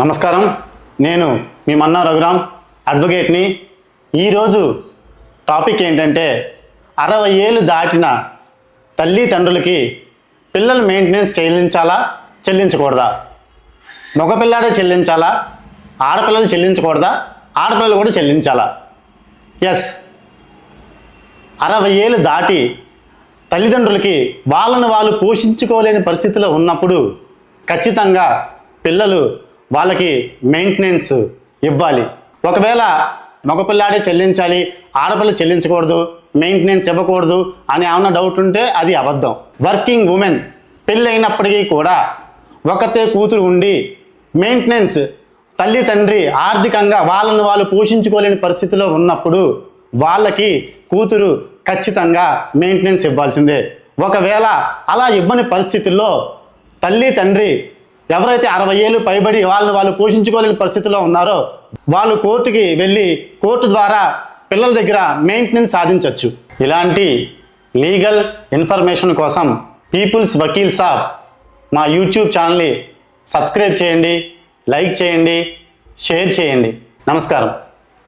నమస్కారం. నేను మీ మన్నా రఘురామ్ అడ్వకేట్ని. ఈరోజు టాపిక్ ఏంటంటే అరవై ఏళ్ళు దాటిన తల్లిదండ్రులకి పిల్లల మెయింటెనెన్స్ చెల్లించాలా చెల్లించకూడదా? మగపిల్లాడే చెల్లించాలా ఆడపిల్లలు చెల్లించకూడదా ఆడపిల్లలు కూడా చెల్లించాలా? ఎస్ అరవై ఏళ్ళు దాటి తల్లిదండ్రులకి వాళ్ళను వాళ్ళు పోషించుకోలేని పరిస్థితిలో ఉన్నప్పుడు ఖచ్చితంగా పిల్లలు వాళ్ళకి మెయింటెనెన్స్ ఇవ్వాలి. ఒకవేళ మగపిల్లాడే చెల్లించాలి ఆడపిల్ల చెల్లించకూడదు మెయింటెనెన్స్ ఇవ్వకూడదు అని ఏమైనా డౌట్ ఉంటే అది అబద్ధం. వర్కింగ్ ఉమెన్ పెళ్ళైనప్పటికీ కూడా ఒకతే కూతురు ఉండి మెయింటెనెన్స్ తల్లి తండ్రి ఆర్థికంగా వాళ్ళను వాళ్ళు పోషించుకోలేని పరిస్థితిలో ఉన్నప్పుడు వాళ్ళకి కూతురు ఖచ్చితంగా మెయింటెనెన్స్ ఇవ్వాల్సిందే. ఒకవేళ అలా ఇవ్వని పరిస్థితుల్లో తల్లి తండ్రి ఎవరైతే అరవై ఏళ్ళు పైబడి వాళ్ళని వాళ్ళు పోషించుకోలేని పరిస్థితిలో ఉన్నారో వాళ్ళు కోర్టుకి వెళ్ళి కోర్టు ద్వారా పిల్లల దగ్గర మెయింటెనెన్స్ సాధించవచ్చు ఇలాంటి లీగల్ ఇన్ఫర్మేషన్ కోసం పీపుల్స్ వకీల్ సాబ్ మా యూట్యూబ్ ఛానల్ని సబ్స్క్రైబ్ చేయండి లైక్ చేయండి షేర్ చేయండి. నమస్కారం.